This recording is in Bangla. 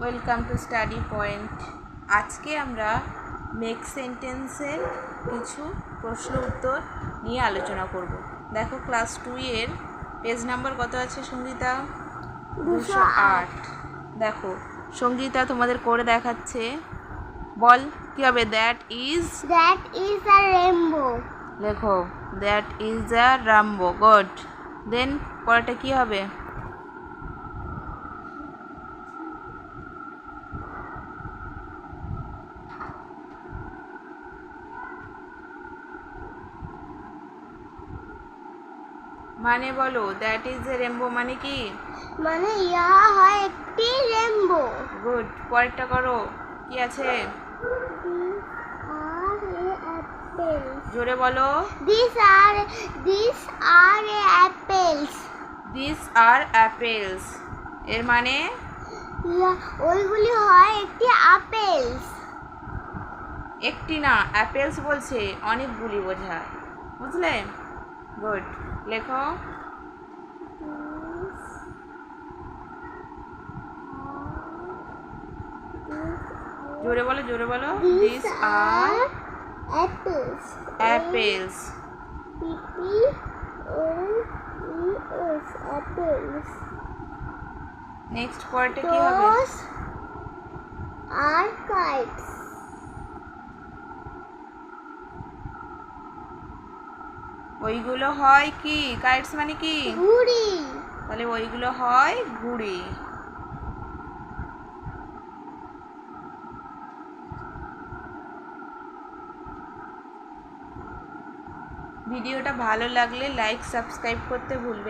ওয়েলকাম টু স্টাডি পয়েন্ট আজকে আমরা মেক সেন্টেন্সের কিছু প্রশ্ন উত্তর নিয়ে আলোচনা করব। দেখো ক্লাস টু এর পেজ নাম্বার কত আছে সঙ্গীতা? দুশো আট। দেখো সঙ্গীতা তোমাদের করে দেখাচ্ছে। বল কী হবে? That is That is a rainbow. লেখো that is a rainbow good then পরেরটা কী হবে? মানে বলো দ্যাট ইজ এ রেমবো মানে কি? মানে ইহা হয় একটি রেনবো গুড পরেরটা করো। কি আছে? জোরে বলো। This are this are a apples this are apples এর মানে? ওইগুলি হয় একটি আপেলস একটি না অ্যাপেলস বলছে অনেকগুলি বোঝায়। বুঝলে? গুড লেখো জোরে বলো জোরে বলো। This are apples apples P P L E S apples next পরেরটা কি হবে? Those are ওইগুলো হয় কি? কাইটস মানে কি? ঘুড়ি তাহলে ওইগুলো হয় ঘুড়ি ভিডিওটা ভালো লাগলে লাইক সাবস্ক্রাইব করতে ভুলবেন